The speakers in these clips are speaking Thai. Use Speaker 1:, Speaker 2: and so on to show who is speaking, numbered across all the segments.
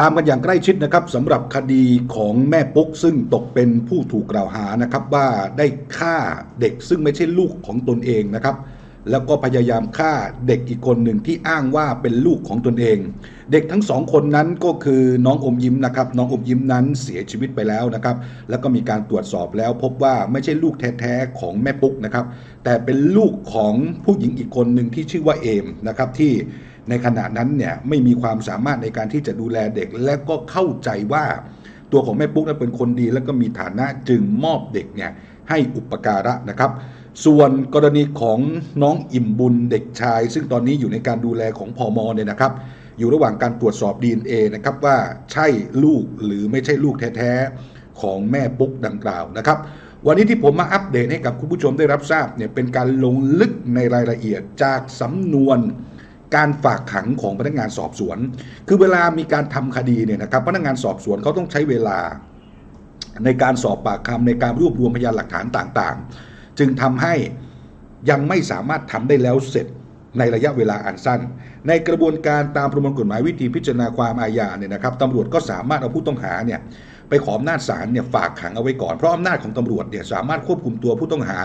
Speaker 1: ตามกันอย่างใกล้ชิดนะครับสำหรับคดีของแม่ปุ๊กซึ่งตกเป็นผู้ถูกกล่าวหานะครับว่าได้ฆ่าเด็กซึ่งไม่ใช่ลูกของตนเองนะครับ แล้วก็พยายามฆ่าเด็กอีกคนหนึ่งที่อ้างว่าเป็นลูกของตนเอง เด็กทั้งสองคนนั้นก็คือน้องอมยิ้มนะครับ น้องอมยิ้มนั้นเสียชีวิตไปแล้วนะครับ แล้วก็มีการตรวจสอบแล้วพบว่าไม่ใช่ลูกแท้ๆของแม่ปุ๊กนะครับ แต่เป็นลูกของผู้หญิงอีกคนหนึ่งที่ชื่อว่าเอมนะครับที่ ในขณะนั้นเนี่ยไม่มีความสามารถในการที่จะดูแลเด็ก และก็เข้าใจว่าตัวของแม่ปุ๊กนั้นเป็นคนดี และก็มีฐานะจึงมอบเด็กเนี่ยให้อุปการะนะครับ ส่วนกรณีของน้องอิ่มบุญเด็กชาย ซึ่งตอนนี้อยู่ในการดูแลของพอมเนี่ยนะครับ อยู่ระหว่างการตรวจสอบ DNA นะครับว่าใช่ลูกหรือไม่ใช่ลูกแท้ๆของแม่ปุ๊กดังกล่าวนะครับวันนี้ที่ผมมาอัปเดตให้กับคุณผู้ชมได้รับทราบเนี่ยเป็นการลงลึกในรายละเอียดจากสำนวน การฝากขังของพนักงานสอบสวน คือเวลามีการทำคดีเนี่ยนะครับพนักงานสอบสวนเขาต้องใช้เวลา ในการสอบปากคำในการรวบรวมพยานหลักฐานต่างๆ จึงทำให้ยังไม่สามารถทำได้แล้วเสร็จในระยะเวลาอันสั้น ในกระบวนการตามประมวลกฎหมายวิธีพิจารณาความอาญาเนี่ยนะครับตำรวจก็สามารถเอาผู้ต้องหาเนี่ย ไปขออำนาจศาลเนี่ยฝากขังเอาไว้ก่อน เพราะอำนาจของตำรวจเนี่ยสามารถควบคุมตัวผู้ต้องหา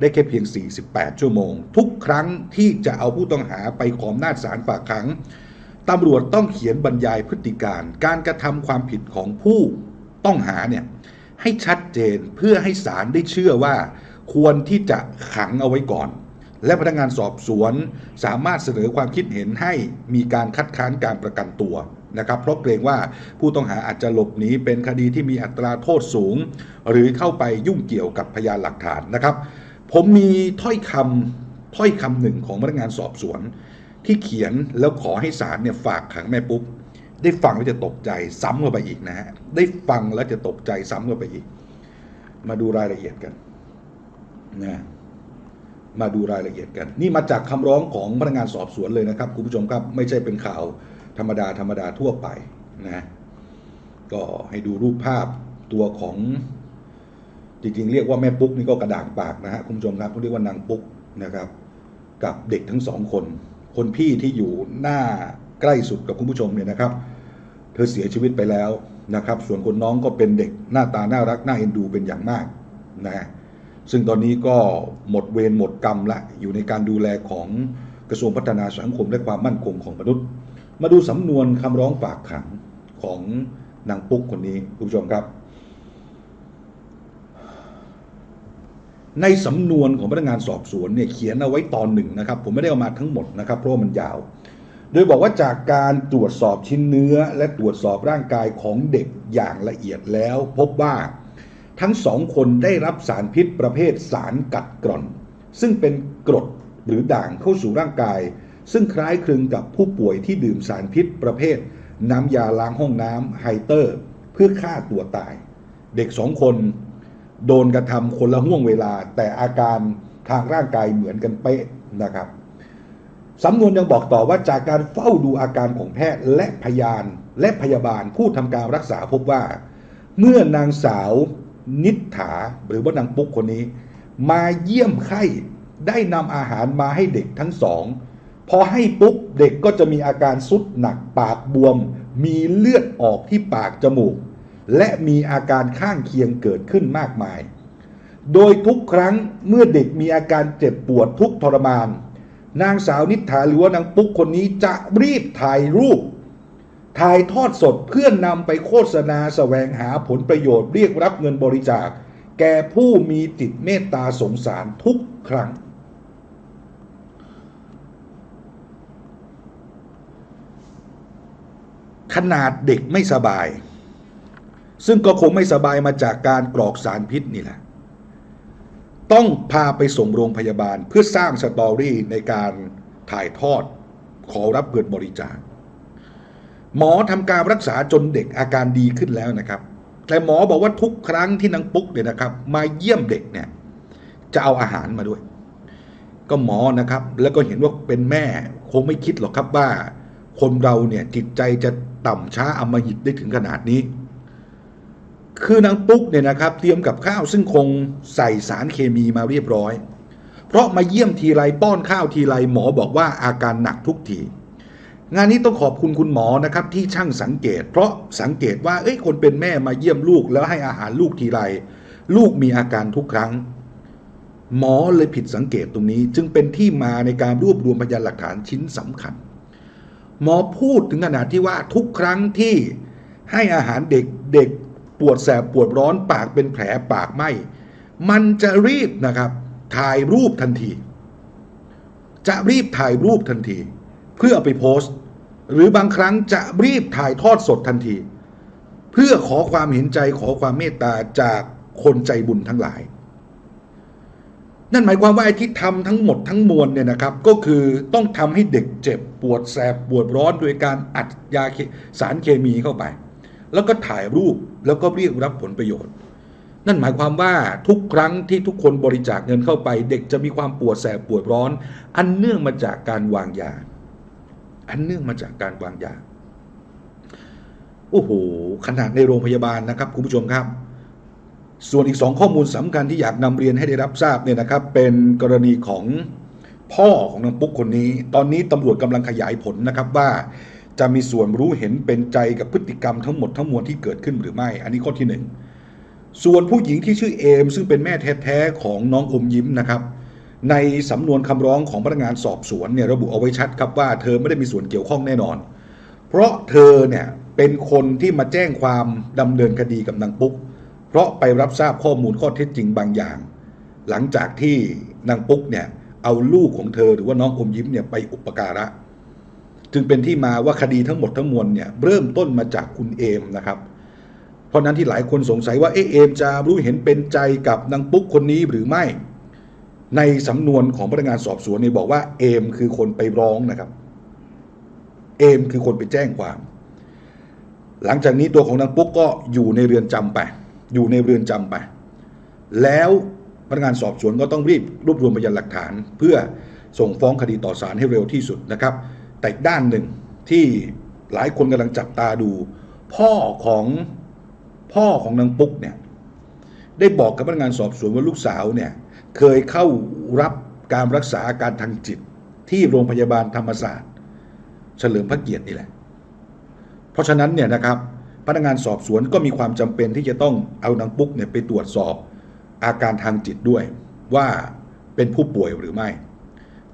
Speaker 1: ได้แค่เพียง 48 ชั่วโมง ทุกครั้งที่จะเอาผู้ต้องหาไปขออำนาจศาลฝากขังตำรวจต้องเขียนบรรยายพฤติการ การกระทำความผิดของผู้ต้องหาเนี่ยให้ชัดเจนเพื่อให้ศาลได้เชื่อว่า ควรที่จะขังเอาไว้ก่อน และพนักงานสอบสวนสามารถเสนอความคิดเห็นให้มีการคัดค้านการประกันตัว นะครับเพราะเกรงว่าผู้ต้องหาอาจจะหลบหนีเป็นคดีที่มีอัตราโทษสูง หรือเข้าไปยุ่งเกี่ยวกับพยานหลักฐานนะครับ ผมมีถ้อยคำถ้อยคำหนึ่งของพนักงานสอบสวน ที่เขียนแล้วขอให้ศาลเนี่ยฝากขังแม่ปุ๊บได้ฟังแล้วจะตกใจซ้ำเข้าไปอีกนะฮะได้ฟังแล้วจะตกใจซ้ำเข้าไปอีก มาดูรายละเอียดกันนะมาดูรายละเอียดกัน นี่มาจากคำร้องของพนักงานสอบสวนเลยนะครับคุณผู้ชมครับ ไม่ใช่เป็นข่าว ธรรมดาธรรมดาทั่วไปนะก็ให้ดูรูปภาพตัวของจริงๆ เรียกว่าแม่ปุ๊กนี่ก็กระด่างปากนะฮะคุณผู้ชมครับเขาเรียกว่านางปุ๊กนะครับ กับเด็กทั้งสองคน คนพี่ที่อยู่หน้าใกล้สุดกับคุณผู้ชมเนี่ยนะครับ เธอเสียชีวิตไปแล้วนะครับ ส่วนคนน้องก็เป็นเด็กหน้าตาน่ารักน่าเอ็นดูเป็นอย่างมากนะฮะซึ่งตอนนี้ก็หมดเวรหมดกรรมละอยู่ในการดูแลของกระทรวงพัฒนาสังคมและความมั่นคงของมนุษย์ มาดูสำนวนคำร้องฝากขังของนางปุ๊กคนนี้คุณผู้ชมครับ ในสำนวนของพนักงานสอบสวนเนี่ยเขียนเอาไว้ตอนหนึ่งนะครับ ผมไม่ได้เอามาทั้งหมดนะครับ เพราะมันยาว โดยบอกว่าจากการตรวจสอบชิ้นเนื้อ และตรวจสอบร่างกายของเด็กอย่างละเอียดแล้ว พบว่าทั้งสองคนได้รับสารพิษประเภทสารกัดกร่อน ซึ่งเป็นกรดหรือด่างเข้าสู่ร่างกาย ซึ่งคล้ายคลึงกับผู้ป่วยที่ดื่มสารพิษประเภท น้ำยาล้างห้องน้ำไฮเตอร์ เพื่อฆ่าตัวตาย เด็กสองคน โดนกระทำคนละห่วงเวลา แต่อาการทางร่างกายเหมือนกันเป๊ะนะครับสำนวนยังบอกต่อว่าจากการเฝ้าดูอาการของแพทย์และพยานและพยาบาลผู้ทำการรักษาพบว่า เมื่อนางสาวนิษฐาหรือว่านางปุ๊กคนนี้ มาเยี่ยมไข้ได้นำอาหารมาให้เด็กทั้งสอง พอให้ปุ๊บเด็กก็จะมีอาการสุดหนักปากบวม มีเลือดออกที่ปากจมูก และมีอาการข้างเคียงเกิดขึ้นมากมาย โดยทุกครั้งเมื่อเด็กมีอาการเจ็บปวดทุกทรมาน นางสาวนิษฐาหรือว่านางปุ๊กคนนี้จะรีบถ่ายรูป ถ่ายทอดสดเพื่อนำไปโฆษณาแสวงหาผลประโยชน์เรียกรับเงินบริจาค แก่ผู้มีจิตเมตตาสงสารทุกครั้ง ขนาดเด็กไม่สบาย ซึ่งก็คงไม่สบายมาจากการกรอกสารพิษนี่แหละ ต้องพาไปส่งโรงพยาบาลเพื่อสร้างสตอรี่ในการถ่ายทอด ขอรับเงินบริจาค หมอทำการรักษาจนเด็กอาการดีขึ้นแล้วนะครับ แต่หมอบอกว่าทุกครั้งที่นางปุ๊กเนี่ยนะครับ มาเยี่ยมเด็กเนี่ยจะเอาอาหารมาด้วย ก็หมอนะครับ แล้วก็เห็นว่าเป็นแม่คงไม่คิดหรอกครับว่า คนเราเนี่ยจิตใจจะต่ำช้าอมหิตได้ถึงขนาดนี้ คือนางปุ๊กเนี่ยนะครับ เตรียมกับข้าวซึ่งคงใส่สารเคมีมาเรียบร้อย เพราะมาเยี่ยมทีไรป้อนข้าวทีไรหมอบอกว่าอาการหนักทุกทีงานนี้ต้องขอบคุณคุณหมอนะครับที่ช่างสังเกต เพราะสังเกตว่าเอ้ยคนเป็นแม่มาเยี่ยมลูกแล้วให้อาหารลูกทีไรลูกมีอาการทุกครั้ง หมอเลยผิดสังเกตตรงนี้ จึงเป็นที่มาในการรวบรวมพยานหลักฐานชิ้นสำคัญ หมอพูดถึงขนาดที่ว่าทุกครั้งที่ให้อาหารเด็กเด็กปวดแสบปวดร้อนปากเป็นแผลปากไหมมันจะรีบนะครับ ถ่ายรูปทันที จะรีบถ่ายรูปทันที เพื่อไปโพสต์ หรือบางครั้งจะรีบถ่ายทอดสดทันที เพื่อขอความเห็นใจขอความเมตตาจากคนใจบุญทั้งหลาย นั่นหมายความว่าไอ้ที่ทำทั้งหมดทั้งมวลเนี่ยนะครับ ก็คือต้องทำให้เด็กเจ็บปวดแสบปวดร้อนโดยการอัดยาสารเคมีเข้าไป แล้วก็ถ่ายรูปแล้วก็เรียกรับผลประโยชน์ นั่นหมายความว่าทุกครั้งที่ทุกคนบริจาคเงินเข้าไป เด็กจะมีความปวดแสบปวดร้อน อันเนื่องมาจากการวางยา อันเนื่องมาจากการวางยาโอ้โหขนาดในโรงพยาบาลนะครับคุณผู้ชมครับ ส่วนอีกสองข้อมูลสำคัญที่อยากนำเรียนให้ได้รับทราบเนี่ยนะครับเป็นกรณีของพ่อของนางปุ๊กคนนี้ ตอนนี้ตำรวจกำลังขยายผลนะครับว่าจะมีส่วนรู้เห็นเป็นใจกับพฤติกรรมทั้งหมดทั้งมวลที่เกิดขึ้นหรือไม่ อันนี้ข้อที่หนึ่งส่วนผู้หญิงที่ชื่อเอม ซึ่งเป็นแม่แท้ๆของน้องอมยิ้มนะครับ ในสำนวนคำร้องของพนักงานสอบสวนเนี่ยระบุเอาไว้ชัดครับว่าเธอไม่ได้มีส่วนเกี่ยวข้องแน่นอน เพราะเธอเนี่ยเป็นคนที่มาแจ้งความดำเนินคดีกับนางปุ๊ก เพราะไปรับทราบข้อมูลข้อเท็จจริงบางอย่าง หลังจากที่นางปุ๊กเนี่ยเอาลูกของเธอหรือว่าน้องอมยิ้มเนี่ยไปอุปการะ จึงเป็นที่มาว่าคดีทั้งหมดทั้งมวลเนี่ยเริ่มต้นมาจากคุณเอมนะครับ เพราะนั้นที่หลายคนสงสัยว่าเอเอมจะรู้เห็นเป็นใจกับนางปุ๊กคนนี้หรือไม่ ในสำนวนของพนักงานสอบสวนเนี่ยบอกว่าเอมคือคนไปร้องนะครับ เอมคือคนไปแจ้งความ หลังจากนี้ตัวของนางปุ๊กก็อยู่ในเรือนจำไป อยู่ในเรือนจำไป แล้วพนักงานสอบสวนก็ต้องรีบรวบรวมพยานหลักฐาน เพื่อส่งฟ้องคดีต่อศาลให้เร็วที่สุดนะครับ แต่ด้านหนึ่งที่หลายคนกำลังจับตาดู พ่อของพ่อของนางปุ๊กเนี่ยได้บอกกับพนักงานสอบสวนว่าลูกสาวเนี่ยเคยเข้ารับการรักษาอาการทางจิตที่โรงพยาบาลธรรมศาสตร์ เฉลิมพระเกียรตินี่แหละ เพราะฉะนั้นเนี่ยนะครับ พนักงานสอบสวนก็มีความจำเป็นที่จะต้องเอานางปุ๊กเนี่ยไปตรวจสอบอาการทางจิตด้วยว่าเป็นผู้ป่วยหรือไม่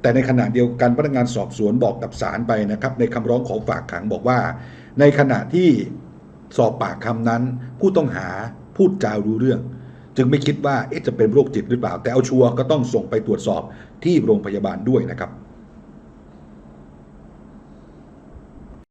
Speaker 1: แต่ในขณะเดียวกันพนักงานสอบสวนบอกกับศาลไปนะครับ ในคำร้องขอฝากขังบอกว่า ในขณะที่สอบปากคำนั้น ผู้ต้องหาพูดจารู้เรื่อง จึงไม่คิดว่าจะเป็นโรคจิตหรือเปล่า แต่เอาชัวร์ก็ต้องส่งไปตรวจสอบที่โรงพยาบาลด้วยนะครับ